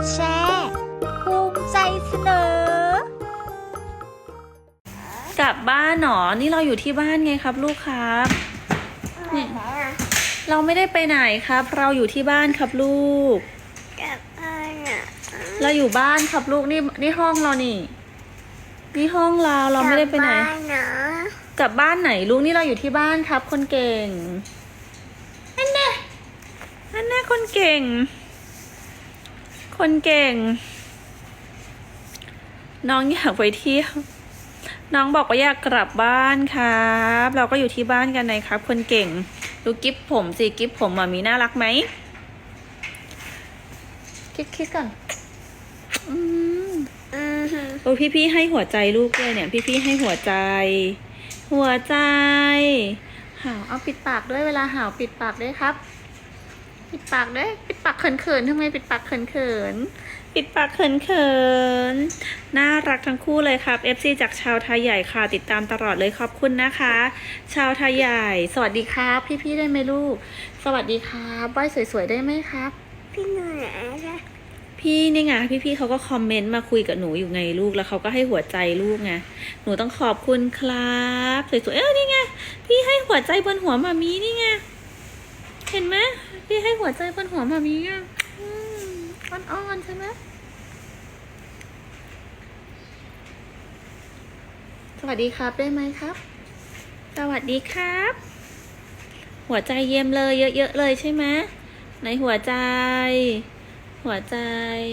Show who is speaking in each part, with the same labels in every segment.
Speaker 1: ดแชร์ภูมิใจเสนอ
Speaker 2: กลับบ้านหนอนี่เราอยู่ที่บ้านไงครับ ลูกครับเนี่ยเราไม่ได้ไปไหนครับ เราอยู่ที่บ้านครับลูก
Speaker 3: กับบ้านอะ
Speaker 2: เราอยู่บ้านครับลูกนี่นี่ห้องเรานี่นี่ห้องเราเราไม่ได้ไปไหน
Speaker 3: กับบ้านเนาะ
Speaker 2: กลับบ้านไหนลูกนี่เราอยู่ที่บ้านครับ คนเก่งอันน่ะอันน่ะคนเก่ง คนเก่ง น้องอยากไปเที่ยวน้องบอกว่าอยากกลับบ้านครับ เราก็อยู่ที่บ้านกันนะครับ คนเก่ง ดูกิฟผมสิกิฟผมหมามีน่ารักไหมคิดคิดก่อนอืม
Speaker 3: อือหือ
Speaker 2: โอ้พี่ๆให้หัวใจลูกเลยเนี่ย พี่ๆให้หัวใจ หัวใจหาวเอาปิดปากด้วยเวลาหาวปิดปากด้วยครับ ปิดปากด้วย ปิดปากเขินๆทำไมปิดปากเขินๆปิดปากเขินๆน่ารักทั้งคู่เลยครับ FC จากชาวไทยใหญ่ค่ะ ติดตามตลอดเลยขอบคุณนะคะ ชาวไทยใหญ่ สวัสดีครับ พี่ๆได้ไหมลูก สวัสดีครับไหว้สวยๆได้ไหมครับ
Speaker 3: พี่หนูไหนคะ
Speaker 2: พี่นี่ไงพี่ๆเขาก็คอมเมนต์มาคุยกับหนูอยู่ไงลูกแล้วเขาก็ให้หัวใจลูกไงหนูต้องขอบคุณครับสวยๆเออนี่ไงพี่ให้หัวใจบนหัวมามีนี่ไงเห็นไหม พี่ให้หัวใจบนหัวมามีอะอืมอ่อนๆใช่ไหมสวัสดีครับได้ไหมครับ สวัสดีครับ หัวใจเยี่ยมเลยเยอะๆเลยใช่ไหมในหัวใจ หัวใจ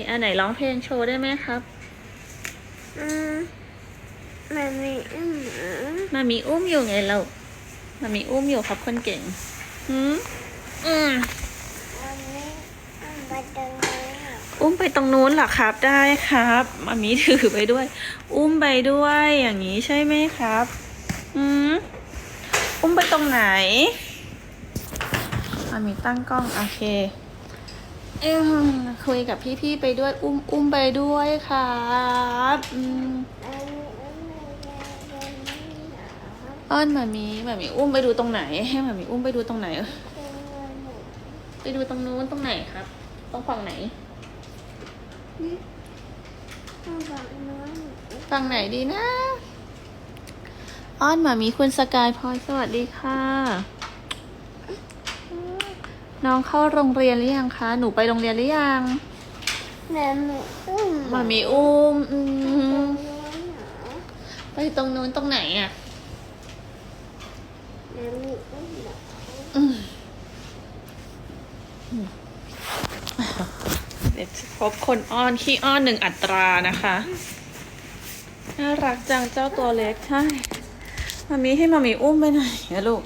Speaker 2: อันไหนร้องเพลงโชว์ได้ไหมครับ
Speaker 3: อืมมันมีอืม
Speaker 2: มามีอุ้มอยู่ไงเรามามีอุ้มอยู่ครับคนเก่งหืมอืม
Speaker 3: มันมีอืมไปตรงนี้ อุ้
Speaker 2: มไปตรงนู้นเหรอครับได้ครับมามีถือไปด้วย อุ้มไปด้วยอย่างนี้ใช่ไหมครับ อืมอุ้มไปตรงไหนมามีตั้งกล้องโอเคอืมคุยกับพี่ๆไปด้วย อุ้มอุ้มไปด้วยครับอืม
Speaker 3: อืมไปตรงนี้
Speaker 2: นมามีมามีอุ้มไปดูตรงไหน ให้มามีอุ้มไปดูตรงไหน ไปดูตรงนู้นตรงไหนครับ ตรงฝั่งไหน
Speaker 3: ต้องบอกน้อง
Speaker 2: ฝั่งไหนดีนะ อ้อนหมามีคุณสกายพลอยสวัสดีค่ะ น้องเข้าโรงเรียนหรือยังคะ หนูไปโรงเรียนหรือยัง
Speaker 3: มันมีอืม
Speaker 2: หมามีอุ้มอื
Speaker 3: ตรง
Speaker 2: ม
Speaker 3: นี้อะ
Speaker 2: ไปตรงนู้นตรงไหนอะ
Speaker 3: มันมีอืมอะ
Speaker 2: อืมเดี๋ยว พบคนอ้อนขี้อ้อนหนึ่งอัตรานะคะ น่ารักจังเจ้าตัวเล็กใช่มามีให้มามีอุ้มไปไหนอะลูก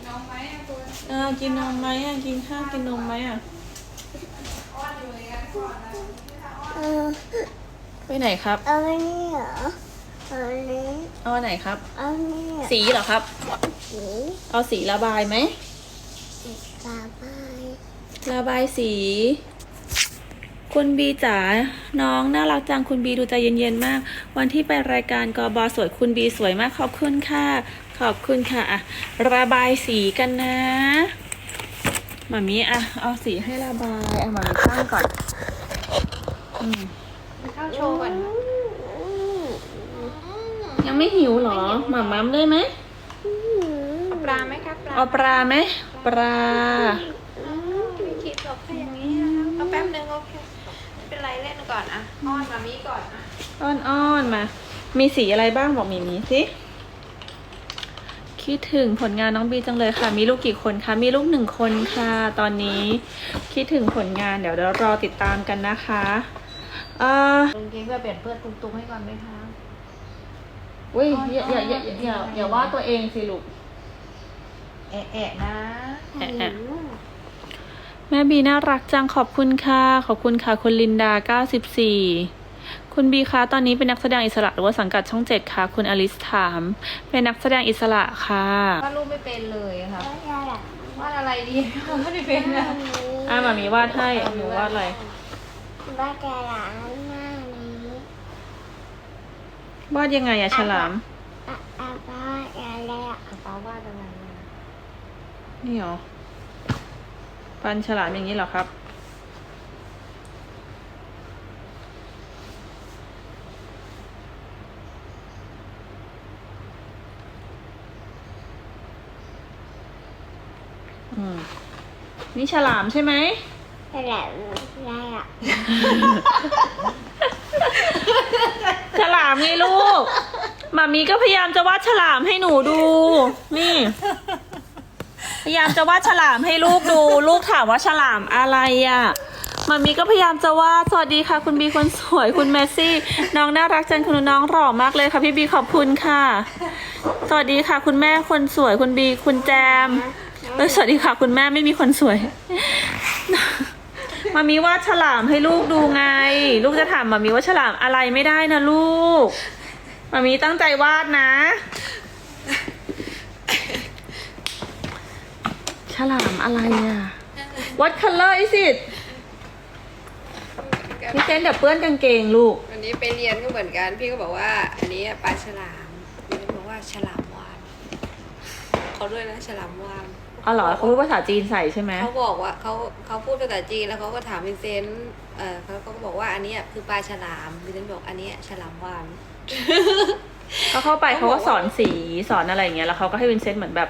Speaker 2: เออกินนมไหมอะกินข้าวกินนมไหมอะ
Speaker 3: เออ
Speaker 2: ไปไหนครับ
Speaker 3: เอาอันนี้เหรอเอาอันนี้
Speaker 2: เอาอันไหนครับ
Speaker 3: เอาอันนี้อะ
Speaker 2: สีเหรอครับ
Speaker 3: สี
Speaker 2: เอาสีระบายไหม
Speaker 3: กาบาย
Speaker 2: ระบายสี คุณบีจ๋า น้องน่ารักจัง คุณบีดูใจเย็นๆมาก วันที่ไปรายการกอบอสวยคุณบีสวยมาก ขอบคุณค่ะ ขอบคุณค่ะอะระบายสีกันนะหมามีอะเอาสีให้ระบายเอาหมามีตั้งก่อน อืม
Speaker 4: ข้าวโชว์ก่อน
Speaker 2: ยังไม่หิวเหรอ หมามัมได้ไหม
Speaker 4: เอาปลาไหมครับปลา
Speaker 2: เอาปลาไหม ปลา
Speaker 4: ไม่คิดหรอกแค่อย่างนี้นะครับเอาแป๊บนึงโอเคไม่ เป็นไรเล่นก่อนอะอ้อนมามีก่อนอะ
Speaker 2: อ้อนๆมา มีสีอะไรบ้างบอกมีมีสิ คิดถึงผลงานน้องบีจังเลยค่ะ มีลูกกี่คนคะ มีลูกหนึ่งคนค่ะ ตอนนี้ คิดถึงผลงานเดี๋ยวเรารอติดตามกันนะคะเอ่อ
Speaker 4: ลงเกงเพื่อเปลี่ยนเพื่อนตุ้งๆให้ก่อนไหมคะ
Speaker 2: อุ้ยอย่าอย่าอย่าอย่าอย่าอย่าว่าตัวเองสิลูก
Speaker 4: แอะแอะๆนะ
Speaker 2: แอะแอะ แม่บีน่ารักจังขอบคุณค่ะ ขอบคุณค่ะ คุณลินดา 94 คุณบีคะตอนนี้เป็นนักแสดงอิสระหรือว่าสังกัดช่องเจ็ดคะคุณอลิสถาม เป็นนักแสดงอิสระค่ะ
Speaker 4: วาดรูปไม่เป็นเลยอะค่ะ
Speaker 3: ก็จะหลับ
Speaker 4: วาดอะไรดีไม่ได้เป็นนะ
Speaker 2: อะหมามีวาดให้หนูวาดอะไร
Speaker 3: ว่าจะหลับหน้านี้
Speaker 2: วาดยังไงอะฉลาม
Speaker 3: อะอะว่าอะไรอะ
Speaker 4: เอาป้าวาดอะไรอะ
Speaker 2: นี่เหรอ ฟันฉลามอย่างนี้เหรอครับ อืม นี่ฉลามใช่ไหม
Speaker 3: ฉลามอะไรอะ
Speaker 2: ฉลามไงลูกมามีก็พยายามจะวาดฉลามให้หนูดู นี่ พยายามจะวาดฉลามให้ลูกดู ลูกถามว่าฉลามอะไรอะมามีก็พยายามจะวาดสวัสดีค่ะ คุณบีคนสวยคุณเมสซี่ น้องน่ารักจังคุณน้องหล่อมากเลยค่ะพี่บีขอบคุณค่ะ สวัสดีค่ะ คุณแม่คนสวยคุณบีคุณแจมเอ้ยสวัสดีค่ะ คุณแม่ไม่มีคนสวยมามีวาดฉลามให้ลูกดูไง ลูกจะถามมามีว่าฉลามอะไรไม่ได้นะลูกมามีตั้งใจวาดนะ ฉลามอะไรอะ What color is it พี่เซนเดี๋ยวเปื้อนกางเกงลูก
Speaker 4: วันนี้ไปเรียนก็เหมือนกัน พี่ก็บอกว่า อันนี้ปลาฉลามพี่ก็บอกว่าฉลามวานเขาด้วยนะฉลามวาน
Speaker 2: อ๋อเหรอเขาพูดภาษาจีนใส่ใช่ไหม
Speaker 4: เขาบอกว่าเขาเขาพูดภาษาจีนแล้วเขาก็ถามวินเซนต์เออเขาเขาก็บอกว่าอันเนี้ยคือปลาฉลามวินเซนต์บอกอันเนี้ยฉลามวาน
Speaker 2: เขาเข้าไปเขาก็สอนสีสอนอะไรอย่างเงี้ยแล้วเขาก็ให้วินเซนต์เหมือนแบบ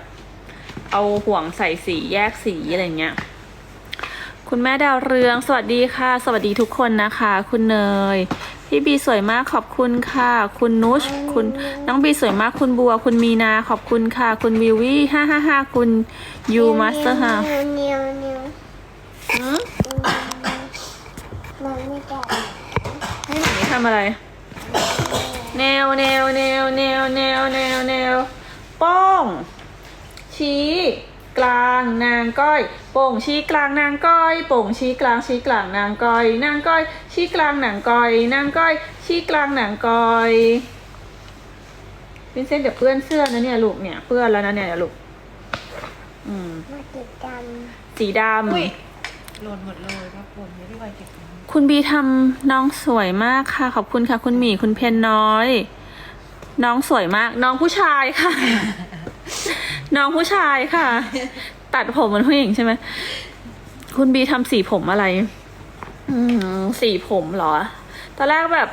Speaker 2: เอาห่วงใส่สีแยกสีอะไรเงี้ย คุณแม่ดาวเรือง สวัสดีค่ะ สวัสดีทุกคนนะคะ คุณเนย พี่บีสวยมากขอบคุณค่ะ คุณนุช คุณน้องบีสวยมากคุณบัว คุณมีนาขอบคุณค่ะ คุณวิววี่ห้าห้าห้าคุณยูมาสเตอร์ฮะ
Speaker 3: นิวนิวนิวมันไม่ได้
Speaker 2: ให้หนูนี้ทำอะไรแนวแนวแนวแนวแนวแนวแนวโป้ง ชี้ กลางนางก้อยโป่งชี้กลางนางก้อยโป่งชี้กลางชี้กลางนางก้อยนางก้อย ชี้กลางนางก้อยนางก้อย ชี้กลางนางก้อยวินเซนต์เดี๋ยวเปื้อนเสื้อนะเนี่ยลูกเนี่ยเปื้อนแล้วนะเนี่ยลูกอืม
Speaker 3: มาติดกัน
Speaker 2: สีดำ
Speaker 4: อุ้ยหล่นหมดเลยครับหล่นไม่ได้ไวเก็บของ
Speaker 2: คุณบีทำน้องสวยมากค่ะ ขอบคุณค่ะ คุณหมีคุณเพนน้อย น้องสวยมาก น้องผู้ชายค่ะ น้องผู้ชายค่ะ ตัดผมเหมือนผู้หญิงใช่ไหมคุณบีทำสีผมอะไรอืมสีผมเหรอ ตอนแรกแบบ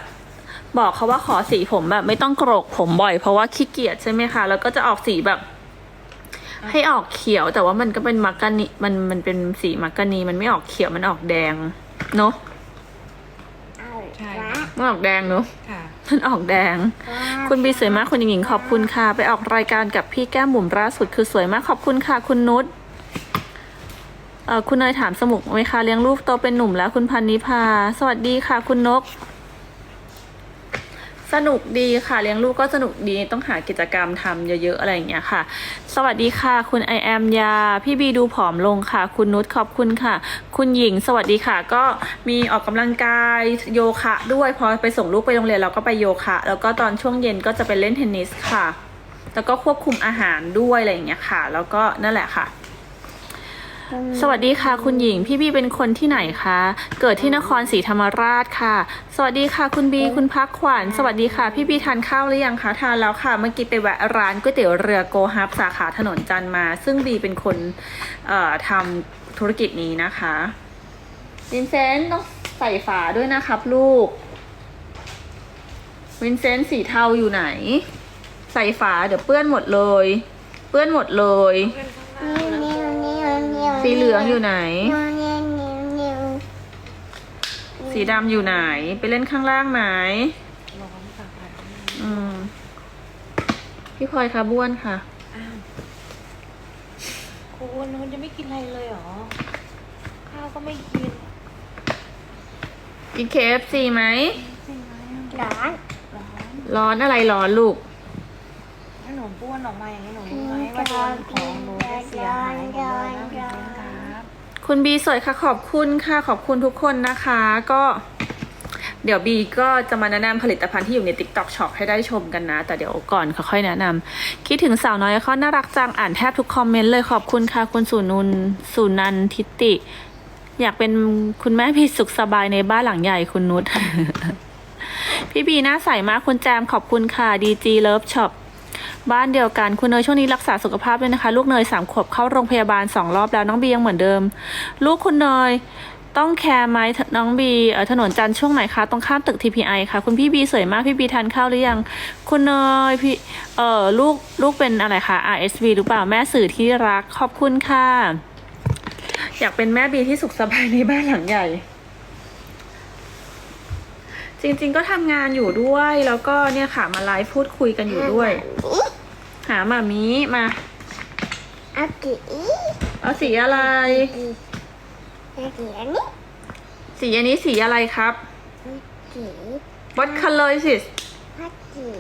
Speaker 2: บอกเขาว่าขอสีผมแบบ ไม่ต้องโกรกผมบ่อย เพราะว่าขี้เกียจใช่ไหมคะ แล้วก็จะออกสีแบบ ให้ออกเขียวแต่ว่ามันก็เป็นมักกะนีมันมันเป็นสีมักกะนีมันไม่ออกเขียวมันออกแดง เนาะ
Speaker 3: เอา
Speaker 4: ใช่
Speaker 3: ละ
Speaker 2: มันออกแดงเนาะ
Speaker 4: ค่ะ
Speaker 2: มันออกแดง คุณบีสวยมากคุณหญิงหญิงขอบคุณค่ะ ไปออกรายการกับพี่แก้มบุ๋มล่าสุดคือสวยมากขอบคุณค่ะ คุณนุชเอ่อคุณเนยถามสมุกไหมคะเลี้ยงลูกโตเป็นหนุ่มแล้วคุณพันนิพา สวัสดีค่ะ คุณนก สนุกดีค่ะเลี้ยงลูกก็สนุกดีต้องหากิจกรรมทำเยอะๆอะไรอย่างเงี้ยค่ะ สวัสดีค่ะ คุณไอแอมยา พี่บีดูผอมลงค่ะ คุณนุชขอบคุณค่ะ คุณหญิงสวัสดีค่ะ ก็มีออกกำลังกายโยคะด้วยพอไปส่งลูกไปโรงเรียนเราก็ไปโยคะ แล้วก็ตอนช่วงเย็นก็จะไปเล่นเทนนิสค่ะ แล้วก็ควบคุมอาหารด้วยอะไรอย่างเงี้ยค่ะ แล้วก็นั่นแหละค่ะ สวัสดีค่ะ คุณหญิงพี่บีเป็นคนที่ไหนคะ เกิดที่นครศรีธรรมราชค่ะ สวัสดีค่ะคุณบีคุณพักขวัญสวัสดีค่ะ พี่บีทานข้าวหรือยังคะทานแล้วค่ะ เมื่อกี้ไปแวะร้านก๋วยเตี๋ยวเรือโกฮับสาขาถนนจันทร์มา ซึ่งบีเป็นคนเอ่อทำธุรกิจนี้นะคะวินเซนต์ต้องใส่ฝาด้วยนะครับ ลูกวินเซนต์สีเทาอยู่ไหน ใส่ฝาเดี๋ยวเปื้อนหมดเลย เปื้อนหมดเลย
Speaker 3: นิวนิวนิวนิว
Speaker 2: สีเหลืองอยู่ไหน
Speaker 3: นิวนิวนิวนิว
Speaker 2: สีดำอยู่ไหน ไปเล่นข้างล่างไหน
Speaker 4: ร้อนค่ะ
Speaker 2: อืมพี่พลอยคะบ้วนค่ะ
Speaker 4: อ้าวคุณคุณจะไม่กินอะไรเลยเหรอ ข้าวก็ไม่กิน
Speaker 2: กิน KFC ไหม
Speaker 4: จริงไหม
Speaker 3: ร้อน
Speaker 4: ร้อน
Speaker 2: ร้อนอะไรร้อนลูก
Speaker 4: ถ้าหนูบ้วนออกมาอย่างนี้หนูรู้ไหมว่าโดนของหนูจะเสียหายหมดเลยนะ
Speaker 2: คุณบีสวยค่ะขอบคุณค่ะขอบคุณทุกคนนะคะ ก็ เดี๋ยวบีก็จะมาแนะนำผลิตภัณฑ์ที่อยู่ใน TikTok Shop ให้ได้ชมกันนะ แต่เดี๋ยวก่อนค่อยแนะนำคิดถึงสาวน้อยเขาน่ารักจังอ่านแทบทุกคอมเมนต์เลยขอบคุณค่ะ คุณสุนุนสุนันทิติ อยากเป็นคุณแม่พี่สุขสบายในบ้านหลังใหญ่คุณนุชพี่บีหน้าใสมากคุณแจมขอบคุณค่ะดีจีเลิฟช็อป บ้านเดียวกันคุณเนยช่วงนี้รักษาสุขภาพด้วยนะคะ ลูกเนยสามขวบเข้าโรงพยาบาลสองรอบแล้วน้องบียังเหมือนเดิม ลูกคุณเนยต้องแคร์ไหมน้องบีเออถนนจันทร์ช่วงไหนคะตรงข้ามตึก TPI ค่ะ คุณพี่บีสวยมากพี่บีทานข้าวหรือยัง คุณเนยพี่เออลูกลูกเป็นอะไรคะ RSV หรือเปล่าแม่สื่อที่รักขอบคุณค่ะ อยากเป็นแม่บีที่สุขสบายในบ้านหลังใหญ่ จริงๆก็ทำงานอยู่ด้วย แล้วก็เนี่ยค่ะมาไลฟ์พูดคุยกันอยู่ด้วย หาหมามีมา
Speaker 3: เอากี่
Speaker 2: เอาสีอะไร
Speaker 3: เอากี่อันนี้
Speaker 2: สีอันนี้สีอะไรครับ
Speaker 3: กี่
Speaker 2: What color is it
Speaker 3: พักกี่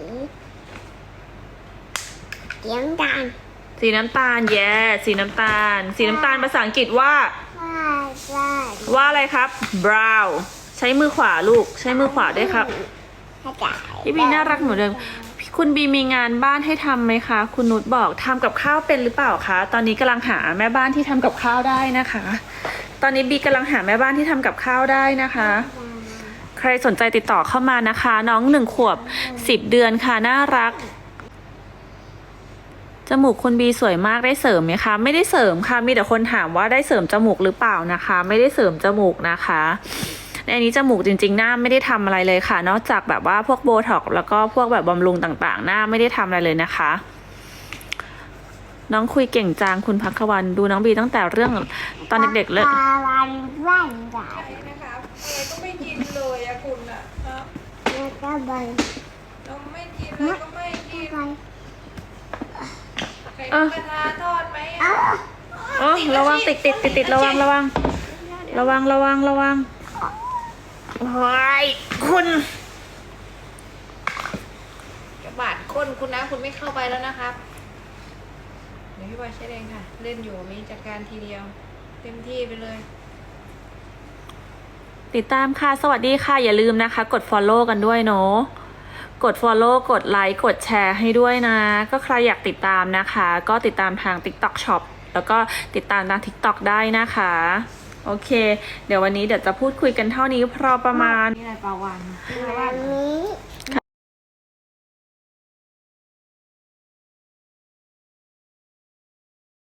Speaker 3: เตรียมดัน
Speaker 2: สีน้ำตาล แย่ สีน้ำตาล สีน้ำตาลภาษาอังกฤษว่า
Speaker 3: ว่าว่า
Speaker 2: ว่าอะไรครับ brown ใช้มือขวาลูก ใช้มือขวาด้วยครับ
Speaker 3: ถ้าจ่าย
Speaker 2: พี่บีน่ารักเหมือนเดิมคุณบีมีงานบ้านให้ทำไหมคะ คุณนุชบอกทำกับข้าวเป็นหรือเปล่าคะ ตอนนี้กำลังหาแม่บ้านที่ทำกับข้าวได้นะคะ ตอนนี้บีกำลังหาแม่บ้านที่ทำกับข้าวได้นะคะ ใครสนใจติดต่อเข้ามานะคะ น้องหนึ่งขวบสิบเดือนค่ะน่ารักจมูกคุณบีสวยมากได้เสริมไหมคะ ไม่ได้เสริมค่ะมีแต่คนถามว่าได้เสริมจมูกหรือเปล่านะคะ ไม่ได้เสริมจมูกนะคะ ในอันนี้จมูกจริงๆหน้าไม่ได้ทำอะไรเลยค่ะ นอกจากแบบว่าพวกโบท็อกซ์แล้วก็พวกแบบบำรุงต่างๆ หน้าไม่ได้ทำอะไรเลยนะคะ น้องคุยเก่งจังคุณพักวันดูน้องบีตั้งแต่เรื่องตอนเด็กๆเลย
Speaker 3: วันวันวันใหญ่
Speaker 4: นะครับอะไรก็ไม่กินเลยอะคุณอะครับ
Speaker 3: แล้วก็วัน
Speaker 4: นมไม่กินเลยก็ไม่กิน
Speaker 3: วัน
Speaker 4: ไข่นกกระทาทอดไหมอะ
Speaker 2: โอ้ระวังติดติดติดติดระวังระวัง ระวังระวังระวัง โอ้ยคุณ
Speaker 4: กระบาดก้นคุณนะ คุณไม่เข้าไปแล้วนะครับ เดี๋ยวพี่บอยใช้เองค่ะ เล่นอยู่มีจัดการทีเดียว เต็มที่ไปเลย
Speaker 2: ติดตามค่ะ สวัสดีค่ะ อย่าลืมนะคะ กด follow กันด้วยเนาะกด follow กดไลค์กดแชร์ให้ด้วยนะ ก็ใครอยากติดตามนะคะ ก็ติดตามทาง TikTok Shop แล้วก็ติดตามทาง TikTok ได้นะคะ โอเค เดี๋ยววันนี้เดี๋ยวจะพูดคุยกันเท่านี้พอประมาณ
Speaker 4: นี่อะไรปลาวัน
Speaker 3: วันนี้